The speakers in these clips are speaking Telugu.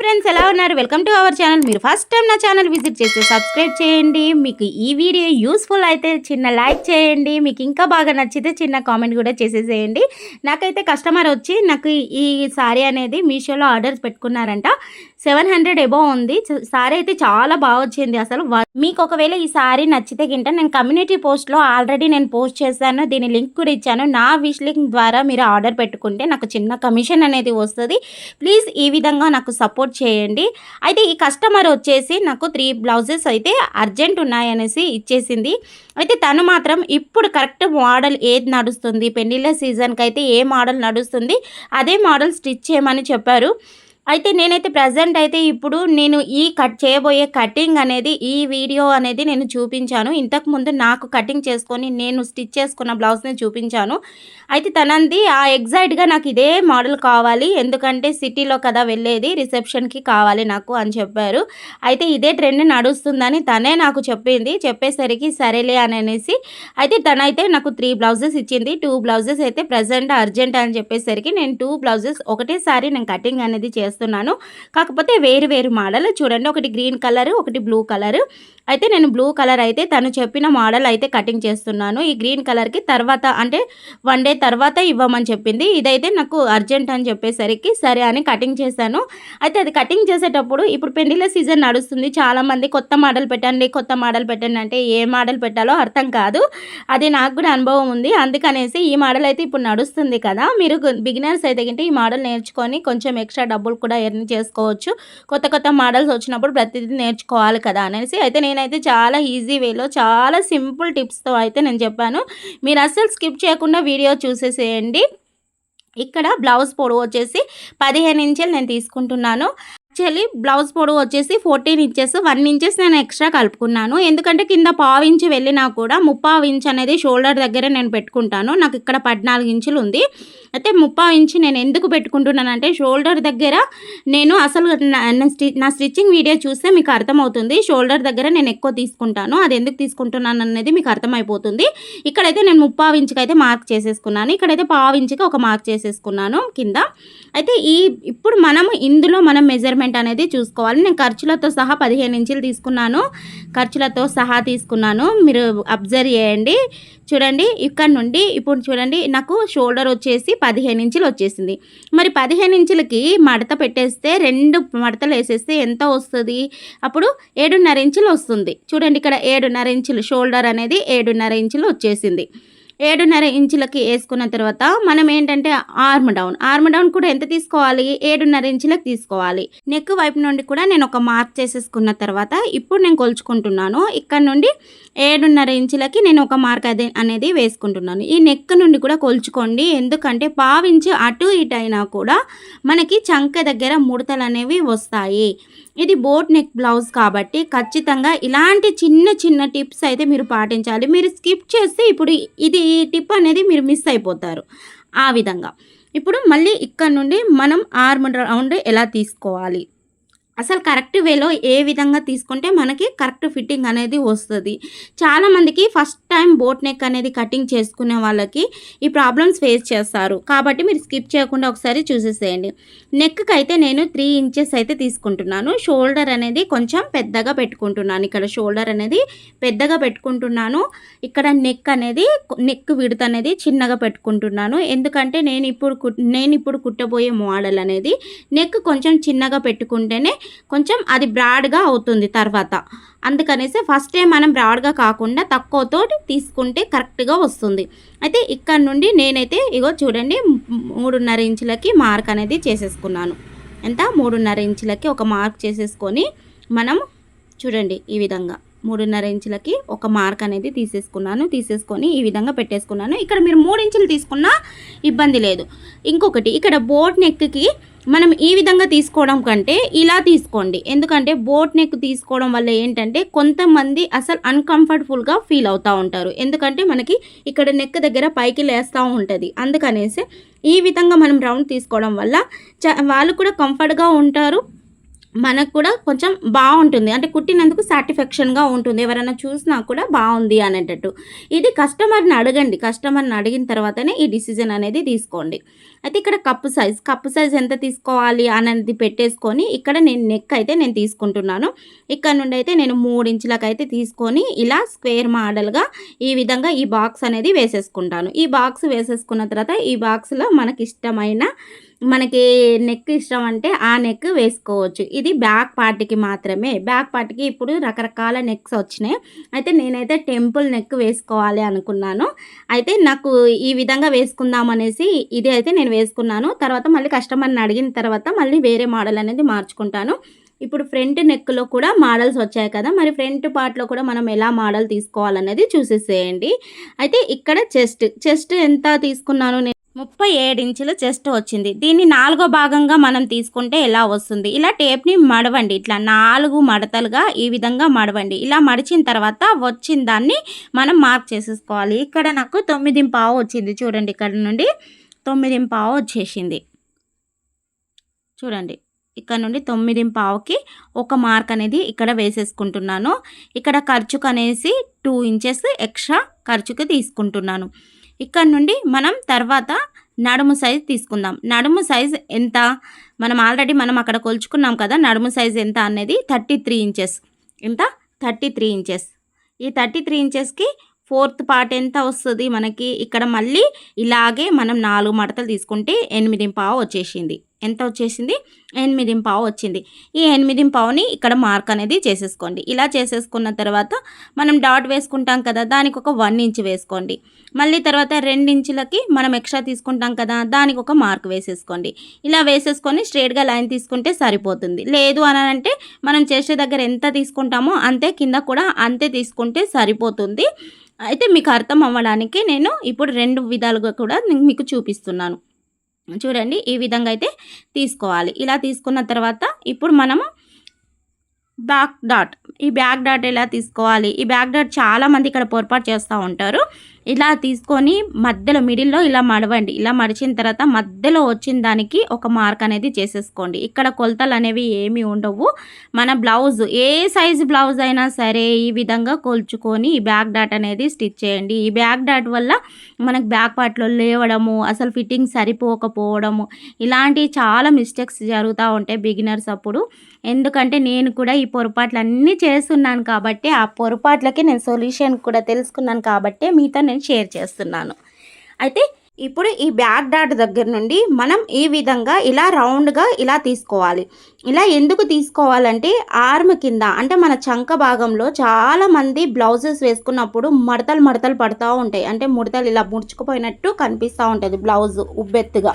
ఫ్రెండ్స్ ఎలా ఉన్నారు? వెల్కమ్ టు అవర్ ఛానల్ మీరు ఫస్ట్ టైం నా ఛానల్ విజిట్ చేస్తే సబ్స్క్రైబ్ చేయండి. మీకు ఈ వీడియో యూస్ఫుల్ అయితే చిన్న లైక్ చేయండి. మీకు ఇంకా బాగా నచ్చితే చిన్న కామెంట్ కూడా చేసేసేయండి. నాకైతే కస్టమర్ వచ్చి నాకు ఈ సారీ అనేది మీషోలో ఆర్డర్స్ పెట్టుకున్నారంట. సెవెన్ హండ్రెడ్ ఎబో ఉంది. సారీ అయితే చాలా బాగా వచ్చింది అసలు. మీకు ఒకవేళ ఈ సారీ నచ్చితే గింట నేను కమ్యూనిటీ పోస్ట్లో ఆల్రెడీ నేను పోస్ట్ చేశాను. దీని లింక్ కూడా ఇచ్చాను. నా విష్ లింక్ ద్వారా మీరు ఆర్డర్ పెట్టుకుంటే నాకు చిన్న కమిషన్ అనేది వస్తుంది. ప్లీజ్ ఈ విధంగా నాకు సపోర్ట్ చేయండి. అయితే ఈ కస్టమర్ వచ్చేసి నాకు త్రీ బ్లౌజెస్ అయితే అర్జెంట్ ఉన్నాయనేసి ఇచ్చేసింది. అయితే తను మాత్రం ఇప్పుడు కరెక్ట్ మోడల్ ఏది నడుస్తుంది? పెళ్ళిళ్ళ సీజన్కి అయితే ఏ మోడల్ నడుస్తుంది? అదే మోడల్ స్టిచ్ చేయమని చెప్పారు. అయితే నేనైతే ప్రజెంట్ అయితే ఇప్పుడు నేను ఈ కట్ చేయబోయే కటింగ్ అనేది ఈ వీడియో అనేది నేను చూపించాను. ఇంతకుముందు నాకు కటింగ్ చేసుకొని నేను స్టిచ్ చేసుకున్న బ్లౌజ్ని చూపించాను. అయితే తనంది ఆ ఎగ్జాక్ట్గా నాకు ఇదే మోడల్ కావాలి. ఎందుకంటే సిటీలో కదా వెళ్ళేది రిసెప్షన్కి కావాలి నాకు అని చెప్పారు. అయితే ఇదే ట్రెండ్ నడుస్తుందని తనే నాకు చెప్పింది. చెప్పేసరికి సరేలే అని అనేసి అయితే తనైతే నాకు త్రీ బ్లౌజెస్ ఇచ్చింది. టూ బ్లౌజెస్ అయితే ప్రజెంట్ అర్జెంట్ అని చెప్పేసరికి నేను టూ బ్లౌజెస్ ఒకటేసారి నేను కటింగ్ అనేది చేస్తాను. చేస్తున్నాను కాకపోతే వేరు వేరు మోడల్ చూడండి ఒకటి గ్రీన్ కలర్ ఒకటి బ్లూ కలర్ అయితే నేను బ్లూ కలర్ అయితే తను చెప్పిన మోడల్ అయితే కటింగ్ చేస్తున్నాను. ఈ గ్రీన్ కలర్కి తర్వాత అంటే వన్ డే తర్వాత ఇవ్వమని చెప్పింది. ఇదైతే నాకు అర్జెంట్ అని చెప్పేసరికి సరే అని కటింగ్ చేశాను. అయితే అది కటింగ్ చేసేటప్పుడు ఇప్పుడు పెళ్ళిళ్ళ సీజన్ నడుస్తుంది. చాలామంది కొత్త మోడల్ పెట్టండి కొత్త మోడల్ పెట్టండి అంటే ఏ మోడల్ పెట్టాలో అర్థం కాదు. అది నాకు కూడా అనుభవం ఉంది. అందుకనేసి ఈ మోడల్ అయితే ఇప్పుడు నడుస్తుంది కదా. మీరు బిగినర్స్ అయితే గింటే ఈ మోడల్ నేర్చుకొని కొంచెం ఎక్స్ట్రా డబ్బులు కూడా ఎర్న్ చేసుకోవచ్చు. కొత్త కొత్త మోడల్స్ వచ్చినప్పుడు ప్రతిదీ నేర్చుకోవాలి కదా అనేసి అయితే నేనైతే చాలా ఈజీ వేలో చాలా సింపుల్ టిప్స్తో అయితే నేను చెప్పాను. మీరు అస్సలు స్కిప్ చేయకుండా వీడియో చూసేసేయండి. ఇక్కడ బ్లౌజ్ పొడవు వచ్చేసి పదిహేను ఇంచులు నేను తీసుకుంటున్నాను. యాక్చువల్లీ బ్లౌజ్ పొడవు వచ్చేసి ఫోర్టీన్ ఇంచెస్ వన్ ఇంచెస్ నేను ఎక్స్ట్రా కలుపుకున్నాను. ఎందుకంటే కింద పావు ఇంచు వెళ్ళినా కూడా ముప్పావు ఇంచ్ అనేది షోల్డర్ దగ్గర నేను పెట్టుకుంటాను. నాకు ఇక్కడ పద్నాలుగు ఇంచులు ఉంది. అయితే ముప్పావు ఇంచు నేను ఎందుకు పెట్టుకుంటున్నానంటే షోల్డర్ దగ్గర నేను అసలు నా స్టి- నా స్టిచ్చింగ్ వీడియో చూస్తే మీకు అర్థమవుతుంది. షోల్డర్ దగ్గర నేను ఎక్కువ తీసుకుంటాను. అది ఎందుకు తీసుకుంటున్నాను అనేది మీకు అర్థమైపోతుంది. ఇక్కడైతే నేను ముప్పావు ఇంచుకి అయితే మార్క్ చేసేసుకున్నాను. ఇక్కడైతే పావు ఇంచుకి ఒక మార్క్ చేసేసుకున్నాను కింద. అయితే ఈ ఇప్పుడు మనం ఇందులో మనం మెజర్మెంట్ అనేది చూసుకోవాలి. నేను ఖర్చులతో సహా పదిహేను ఇంచులు తీసుకున్నాను. ఖర్చులతో సహా తీసుకున్నాను. మీరు అబ్జర్వ్ చేయండి. చూడండి ఇక్కడ నుండి ఇప్పుడు చూడండి నాకు షోల్డర్ వచ్చేసి పదిహేను ఇంచులు వచ్చేసింది. మరి పదిహేను ఇంచులకి మడత పెట్టేస్తే రెండు మడతలు వేసేస్తే ఎంత వస్తుంది? అప్పుడు ఏడున్నర ఇంచులు వస్తుంది. చూడండి ఇక్కడ ఏడున్నర ఇంచులు షోల్డర్ అనేది ఏడున్నర ఇంచులు వచ్చేసింది. ఏడున్నర ఇంచులకి వేసుకున్న తర్వాత మనం ఏంటంటే ఆర్మ్ డౌన్ ఆర్మ్ డౌన్ కూడా ఎంత తీసుకోవాలి? ఏడున్నర ఇంచులకు తీసుకోవాలి. నెక్ వైపు నుండి కూడా నేను ఒక మార్క్ చేసేసుకున్న తర్వాత ఇప్పుడు నేను కొలుచుకుంటున్నాను. ఇక్కడ నుండి ఏడున్నర ఇంచులకి నేను ఒక మార్క్ అదే అనేది వేసుకుంటున్నాను. ఈ నెక్ నుండి కూడా కొలుచుకోండి. ఎందుకంటే పావించి అటు ఇటు అయినా కూడా మనకి చంక దగ్గర ముడతలు అనేవి వస్తాయి. ఇది బోట్ నెక్ బ్లౌజ్ కాబట్టి ఖచ్చితంగా ఇలాంటి చిన్న చిన్న టిప్స్ అయితే మీరు పాటించాలి. మీరు స్కిప్ చేస్తే ఇప్పుడు ఇది ఈ టిప్ అనేది మీరు మిస్ అయిపోతారు ఆ విధంగా. ఇప్పుడు మళ్ళీ ఇక్కడ నుండి మనం ఆర్మ్ రౌండ్ ఎలా తీసుకోవాలి? అసలు కరెక్ట్ వేలో ఏ విధంగా తీసుకుంటే మనకి కరెక్ట్ ఫిట్టింగ్ అనేది వస్తుంది. చాలామందికి ఫస్ట్ టైం బోట్ నెక్ అనేది కటింగ్ చేసుకునే వాళ్ళకి ఈ ప్రాబ్లమ్స్ ఫేస్ చేస్తారు. కాబట్టి మీరు స్కిప్ చేయకుండా ఒకసారి చూసేసేయండి. నెక్కి అయితే నేను త్రీ ఇంచెస్ అయితే తీసుకుంటున్నాను. షోల్డర్ అనేది కొంచెం పెద్దగా పెట్టుకుంటున్నాను. ఇక్కడ షోల్డర్ అనేది పెద్దగా పెట్టుకుంటున్నాను. ఇక్కడ నెక్ అనేది నెక్ విడత అనేది చిన్నగా పెట్టుకుంటున్నాను. ఎందుకంటే నేను ఇప్పుడు నేను ఇప్పుడు కుట్టబోయే మోడల్ అనేది నెక్ కొంచెం చిన్నగా పెట్టుకుంటేనే కొంచెం అది బ్రాడ్గా అవుతుంది తర్వాత. అందుకనేసి ఫస్ట్ టైం మనం బ్రాడ్గా కాకుండా తక్కువతో తీసుకుంటే కరెక్ట్గా వస్తుంది. అయితే ఇక్కడ నుండి నేనైతే ఇగో చూడండి మూడున్నర ఇంచులకి మార్క్ అనేది చేసేసుకున్నాను. ఎంత? మూడున్నర ఇంచులకి ఒక మార్క్ చేసేసుకొని మనం చూడండి ఈ విధంగా. మూడున్నర ఇంచులకి ఒక మార్క్ అనేది తీసేసుకున్నాను తీసేసుకొని ఈ విధంగా పెట్టేసుకున్నాను. ఇక్కడ మీరు మూడు ఇంచులు తీసుకున్నా ఇబ్బంది లేదు. ఇంకొకటి ఇక్కడ బోట్ నెక్కి మనం ఈ విధంగా తీసుకోవడం కంటే ఇలా తీసుకోండి. ఎందుకంటే బోట్ నెక్ తీసుకోవడం వల్ల ఏంటంటే కొంతమంది అసలు అన్కంఫర్టబుల్గా ఫీల్ అవుతూ ఉంటారు. ఎందుకంటే మనకి ఇక్కడ నెక్ దగ్గర పైకి లేస్తూ ఉంటుంది. అందుకనేసి ఈ విధంగా మనం రౌండ్ తీసుకోవడం వల్ల చ వాళ్ళు కూడా కంఫర్ట్గా ఉంటారు. మనకు కూడా కొంచెం బాగుంటుంది. అంటే కుట్టినందుకు సాటిస్ఫాక్షన్గా ఉంటుంది. ఎవరైనా చూసినా కూడా బాగుంది అనేటట్టు. ఇది కస్టమర్ని అడగండి. కస్టమర్ని అడిగిన తర్వాతనే ఈ డిసిజన్ అనేది తీసుకోండి. అయితే ఇక్కడ కప్పు సైజ్ కప్పు సైజ్ ఎంత తీసుకోవాలి అనేది పెట్టేసుకొని ఇక్కడ నేను నెక్ అయితే నేను తీసుకుంటున్నాను. ఇక్కడ నుండి అయితే నేను మూడు ఇంచులకు అయితే తీసుకొని ఇలా స్క్వేర్ మోడల్గా ఈ విధంగా ఈ బాక్స్ అనేది వేసేసుకుంటాను. ఈ బాక్స్ వేసేసుకున్న తర్వాత ఈ బాక్స్లో మనకి ఇష్టమైన మనకి నెక్ ఇష్టం అంటే ఆ నెక్ వేసుకోవచ్చు. ఇది బ్యాక్ పార్ట్కి మాత్రమే. బ్యాక్ పార్ట్కి ఇప్పుడు రకరకాల నెక్స్ వచ్చినాయి. అయితే నేనైతే టెంపుల్ నెక్ వేసుకోవాలి అనుకున్నాను. అయితే నాకు ఈ విధంగా వేసుకుందాం అనేసి ఇది అయితే నేను వేసుకున్నాను. తర్వాత మళ్ళీ కస్టమర్ని అడిగిన తర్వాత మళ్ళీ వేరే మోడల్ అనేది మార్చుకుంటాను. ఇప్పుడు ఫ్రంట్ నెక్లో కూడా మోడల్స్ వచ్చాయి కదా మరి ఫ్రంట్ పార్ట్లో కూడా మనం ఎలా మోడల్ తీసుకోవాలనేది చూసేసేయండి. అయితే ఇక్కడ చెస్ట్ చెస్ట్ ఎంత తీసుకున్నాను నేను ముప్పై ఏడు ఇంచుల చెస్ట్ వచ్చింది. దీన్ని నాలుగో భాగంగా మనం తీసుకుంటే ఎలా వస్తుంది? ఇలా టేప్ని మడవండి. ఇట్లా నాలుగు మడతలుగా ఈ విధంగా మడవండి. ఇలా మడిచిన తర్వాత వచ్చిన దాన్ని మనం మార్క్ చేసేసుకోవాలి. ఇక్కడ నాకు తొమ్మిది పావు వచ్చింది. చూడండి ఇక్కడ నుండి తొమ్మిది పావు వచ్చేసింది. చూడండి. ఇక్కడ నుండి తొమ్మిది పావుకి ఒక మార్క్ అనేది ఇక్కడ వేసేసుకుంటున్నాను. ఇక్కడ ఖర్చుకు అనేసి టూ ఇంచెస్ ఎక్స్ట్రా ఖర్చుకు తీసుకుంటున్నాను. ఇక్కడ నుండి మనం తర్వాత నడుము సైజ్ తీసుకుందాం. నడుము సైజ్ ఎంత? మనం ఆల్రెడీ మనం అక్కడ కొలుచుకున్నాం కదా నడుము సైజ్ ఎంత అనేది థర్టీ త్రీ ఇంచెస్ ఎంత? థర్టీ త్రీ ఇంచెస్ ఈ థర్టీ త్రీ ఇంచెస్కి ఫోర్త్ పార్ట్ ఎంత వస్తుంది మనకి? ఇక్కడ మళ్ళీ ఇలాగే మనం నాలుగు మడతలు తీసుకుంటే ఎనిమిది పావు వచ్చేసింది. ఎంత వచ్చేసింది ఎనిమిది పావు వచ్చింది. ఈ ఎనిమిది పావుని ఇక్కడ మార్క్ అనేది చేసేసుకోండి. ఇలా చేసేసుకున్న తర్వాత మనం డాట్ వేసుకుంటాం కదా దానికి ఒక వన్ ఇంచ్ వేసుకోండి. మళ్ళీ తర్వాత ఇంచులకి మనం ఎక్స్ట్రా తీసుకుంటాం కదా దానికి ఒక మార్క్ వేసేసుకోండి. ఇలా వేసేసుకొని స్ట్రేట్గా లైన్ తీసుకుంటే సరిపోతుంది. లేదు అని అంటే మనం చేసే దగ్గర ఎంత తీసుకుంటామో అంతే కింద కూడా అంతే తీసుకుంటే సరిపోతుంది. అయితే మీకు అర్థం అవ్వడానికి నేను ఇప్పుడు రెండు విధాలుగా కూడా మీకు చూపిస్తున్నాను. చూడండి ఈ విధంగా అయితే తీసుకోవాలి. ఇలా తీసుకున్న తర్వాత ఇప్పుడు మనము బ్యాక్ డాట్ ఈ బ్యాక్ డాట్ ఎలా తీసుకోవాలి? ఈ బ్యాక్ డాట్ చాలామంది ఇక్కడ పొరపాటు చేస్తూ ఉంటారు. ఇలా తీసుకొని మధ్యలో మిడిల్లో ఇలా మడవండి. ఇలా మడిచిన తర్వాత మధ్యలో వచ్చిన దానికి ఒక మార్క్ అనేది చేసేసుకోండి. ఇక్కడ కొలతలు అనేవి ఏమీ ఉండవు. మన బ్లౌజ్ ఏ సైజు బ్లౌజ్ అయినా సరే ఈ విధంగా కొల్చుకొని ఈ బ్యాక్ డాట్ అనేది స్టిచ్ చేయండి. ఈ బ్యాక్ డాట్ వల్ల మనకు బ్యాక్ పార్ట్లో లేవడము అసలు ఫిట్టింగ్ సరిపోకపోవడము ఇలాంటి చాలా మిస్టేక్స్ జరుగుతూ ఉంటాయి బిగినర్స్ అప్పుడు. ఎందుకంటే నేను కూడా ఈ పొరపాట్లు అన్నీ చేస్తున్నాను కాబట్టి ఆ పొరపాట్లకి నేను సొల్యూషన్ కూడా తెలుసుకున్నాను కాబట్టి మీతో నేను షేర్ చేస్తున్నాను. అయితే ఇప్పుడు ఈ బ్యాక్ డాట్ దగ్గర నుండి మనం ఈ విధంగా ఇలా రౌండ్గా ఇలా తీసుకోవాలి. ఇలా ఎందుకు తీసుకోవాలంటే ఆర్మ్ కింద అంటే మన చంక భాగంలో చాలామంది బ్లౌజెస్ వేసుకున్నప్పుడు మడతలు మడతలు పడుతూ ఉంటాయి. అంటే ముడతలు ఇలా ముడుచుకుపోయినట్టు కనిపిస్తూ ఉంటుంది బ్లౌజ్ ఉబ్బెత్తుగా.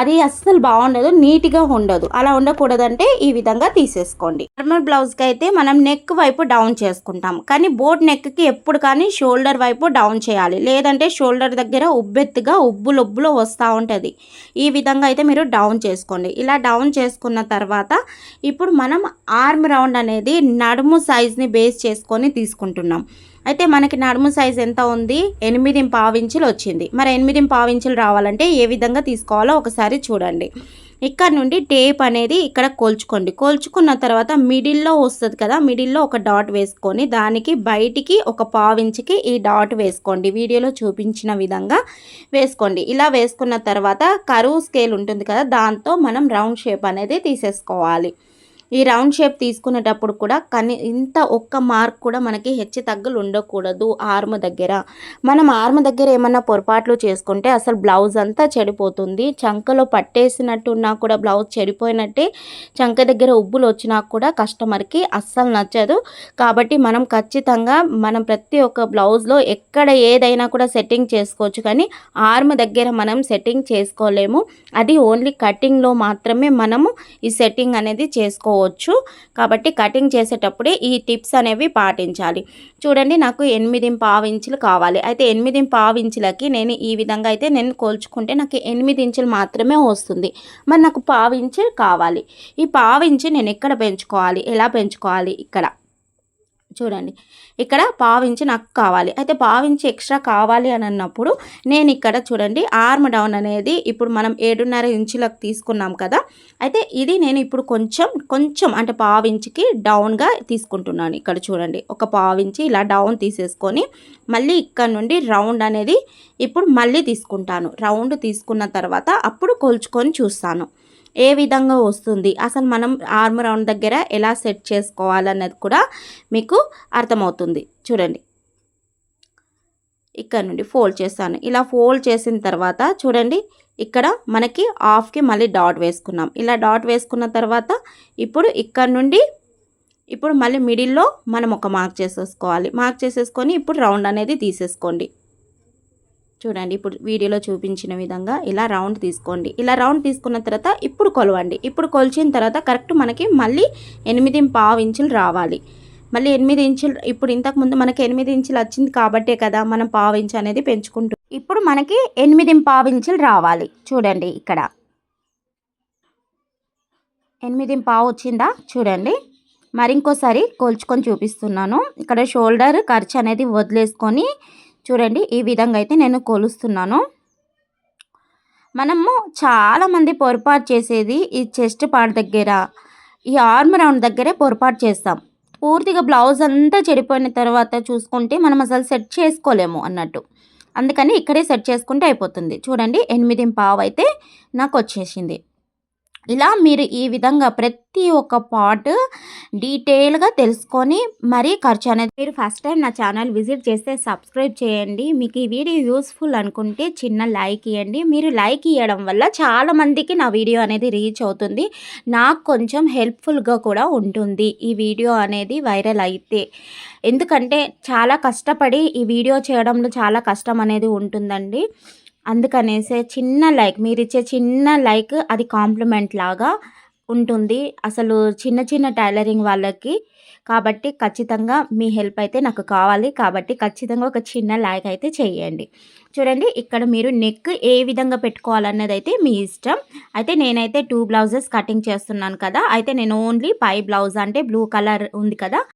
అది అస్సలు బాగుండదు నీట్గా ఉండదు. అలా ఉండకూడదంటే ఈ విధంగా తీసేసుకోండి. నార్మల్ బ్లౌజ్కి అయితే మనం నెక్ వైపు డౌన్ చేసుకుంటాం కానీ బోట్ నెక్కి ఎప్పుడు కానీ షోల్డర్ వైపు డౌన్ చేయాలి. లేదంటే షోల్డర్ దగ్గర ఉబ్బెత్తుగా ఉబ్బులు ఉబ్బులు వస్తూ ఉంటుంది. ఈ విధంగా అయితే మీరు డౌన్ చేసుకోండి. ఇలా డౌన్ చేసుకున్న తర్వాత ఇప్పుడు మనం ఆర్మ్ రౌండ్ అనేది నడుము సైజ్ని బేస్ చేసుకొని తీసుకుంటున్నాం. అయితే మనకి నడుము సైజ్ ఎంత ఉంది? ఎనిమిది పావించులు వచ్చింది. మరి ఎనిమిది పావించులు రావాలంటే ఏ విధంగా తీసుకోవాలో ఒకసారి చూడండి. ఇక్కడ నుండి టేప్ అనేది ఇక్కడ కోల్చుకోండి. కోల్చుకున్న తర్వాత మిడిల్లో వస్తుంది కదా మిడిల్లో ఒక డాట్ వేసుకొని దానికి బయటికి ఒక పావించికి ఈ డాట్ వేసుకోండి. వీడియోలో చూపించిన విధంగా వేసుకోండి. ఇలా వేసుకున్న తర్వాత కరువు స్కేల్ ఉంటుంది కదా దాంతో మనం రౌండ్ షేప్ అనేది తీసేసుకోవాలి. ఈ రౌండ్ షేప్ తీసుకునేటప్పుడు కూడా కని ఇంత ఒక్క మార్క్ కూడా మనకి హెచ్చు తగ్గులు ఉండకూడదు ఆర్మ్ దగ్గర. మనం ఆర్మ్ దగ్గర ఏమన్నా పొరపాట్లు చేసుకుంటే అసలు బ్లౌజ్ అంతా చెడిపోతుంది. చంకలో పట్టేసినట్టు ఉన్నా కూడా బ్లౌజ్ చెడిపోయినట్టే చంక దగ్గర ఉబ్బులు వచ్చినా కూడా కస్టమర్కి అస్సలు నచ్చదు. కాబట్టి మనం ఖచ్చితంగా మనం ప్రతి ఒక్క బ్లౌజ్లో ఎక్కడ ఏదైనా కూడా సెట్టింగ్ చేసుకోవచ్చు కానీ ఆర్మ్ దగ్గర మనం సెట్టింగ్ చేసుకోలేము. అది ఓన్లీ కటింగ్లో మాత్రమే మనము ఈ సెట్టింగ్ అనేది చేసుకోవచ్చు చేసుకోవచ్చు. కాబట్టి కటింగ్ చేసేటప్పుడే ఈ టిప్స్ అనేవి పాటించాలి. చూడండి నాకు ఎనిమిది పావు ఇంచులు కావాలి. అయితే ఎనిమిది పావు ఇంచులకి నేను ఈ విధంగా అయితే నేను కోల్చుకుంటే నాకు ఎనిమిది ఇంచులు మాత్రమే వస్తుంది. మరి నాకు పావు ఇంచు కావాలి. ఈ పావు ఇంచు నేను ఎక్కడ పెంచుకోవాలి? ఎలా పెంచుకోవాలి? ఇక్కడ. చూడండి. ఇక్కడ పావించి నాకు కావాలి. అయితే పావించి ఎక్స్ట్రా కావాలి అని అన్నప్పుడు నేను ఇక్కడ చూడండి ఆర్మ్ డౌన్ అనేది ఇప్పుడు మనం ఏడున్నర ఇంచులకు తీసుకున్నాం కదా. అయితే ఇది నేను ఇప్పుడు కొంచెం కొంచెం అంటే పావించికి డౌన్గా తీసుకుంటున్నాను ఇక్కడ చూడండి. ఒక పావించి ఇలా డౌన్ తీసేసుకొని మళ్ళీ ఇక్కడ నుండి రౌండ్ అనేది ఇప్పుడు మళ్ళీ తీసుకుంటాను. రౌండ్ తీసుకున్న తర్వాత అప్పుడు కొలుచుకొని చూస్తాను. ఏ విధంగా వస్తుంది? అసలు మనం ఆర్మ్ రౌండ్ దగ్గర ఎలా సెట్ చేసుకోవాలన్నది కూడా మీకు అర్థమవుతుంది. చూడండి. ఇక్కడ నుండి ఫోల్డ్ చేస్తాను. ఇలా ఫోల్డ్ చేసిన తర్వాత చూడండి. ఇక్కడ మనకి హాఫ్కి మళ్ళీ డాట్ వేసుకున్నాం. ఇలా డాట్ వేసుకున్న తర్వాత ఇప్పుడు ఇక్కడ నుండి ఇప్పుడు మళ్ళీ మిడిల్లో మనం ఒక మార్క్ చేసేసుకోవాలి. మార్క్ చేసేసుకొని ఇప్పుడు రౌండ్ అనేది తీసేసుకోండి. చూడండి ఇప్పుడు వీడియోలో చూపించిన విధంగా ఇలా రౌండ్ తీసుకోండి. ఇలా రౌండ్ తీసుకున్న తర్వాత ఇప్పుడు కొలవండి. ఇప్పుడు కొలిచిన తర్వాత కరెక్ట్ మనకి మళ్ళీ ఎనిమిది పావు ఇంచులు రావాలి. మళ్ళీ ఎనిమిది ఇంచులు ఇప్పుడు ఇంతకుముందు మనకి ఎనిమిది ఇంచులు వచ్చింది కాబట్టే కదా మనం పావు ఇంచు అనేది పెంచుకుంటాం ఇప్పుడు మనకి ఎనిమిది పావు ఇంచులు రావాలి. చూడండి ఇక్కడ. ఎనిమిది పావు వచ్చిందా? చూడండి. మరి ఇంకోసారి కొలుచుకొని చూపిస్తున్నాను. ఇక్కడ షోల్డర్ ఖర్చు అనేది వదిలేసుకొని చూడండి ఈ విధంగా అయితే నేను కొలుస్తున్నాను. మనము చాలామంది పొరపాటు చేసేది ఈ చెస్ట్ పార్ట్ దగ్గర ఈ ఆర్మ్ రౌండ్ దగ్గరే పొరపాటు చేస్తాం. పూర్తిగా బ్లౌజ్ అంతా చెడిపోయిన తర్వాత చూసుకుంటే మనం అసలు సెట్ చేసుకోలేము అన్నట్టు. అందుకని ఇక్కడే సెట్ చేసుకుంటే అయిపోతుంది. చూడండి ఎనిమిది పావు అయితే నాకు వచ్చేసింది. ఇలా మీరు ఈ విధంగా ప్రతి ఒక్క పార్ట్ డీటెయిల్గా తెలుసుకొని మరీ ఖర్చు అనేది మీరు ఫస్ట్ టైం నా ఛానల్ విజిట్ చేస్తే సబ్స్క్రైబ్ చేయండి. మీకు ఈ వీడియో యూస్ఫుల్ అనుకుంటే చిన్న లైక్ ఇవ్వండి మీరు లైక్ ఇవ్వడం వల్ల చాలామందికి నా వీడియో అనేది రీచ్ అవుతుంది. నాకు కొంచెం హెల్ప్ఫుల్గా కూడా ఉంటుంది ఈ వీడియో అనేది వైరల్ అయితే. ఎందుకంటే చాలా కష్టపడి ఈ వీడియో చేయడంలో చాలా కష్టం అనేది ఉంటుందండి. అందుకనేసే చిన్న లైక్ మీరు ఇచ్చే చిన్న లైక్ అది కాంప్లిమెంట్ లాగా ఉంటుంది. అసలు చిన్న చిన్న టైలరింగ్ వాళ్ళకి కాబట్టి ఖచ్చితంగా మీ హెల్ప్ అయితే నాకు కావాలి. కాబట్టి ఖచ్చితంగా ఒక చిన్న లైక్ అయితే చేయండి. చూడండి ఇక్కడ మీరు నెక్ ఏ విధంగా పెట్టుకోవాలన్నది అయితే మీ ఇష్టం. అయితే నేనైతే టూ బ్లౌజెస్ కటింగ్ చేస్తున్నాను కదా. అయితే నేను ఓన్లీ పై బ్లౌజ్ అంటే బ్లూ కలర్ ఉంది కదా.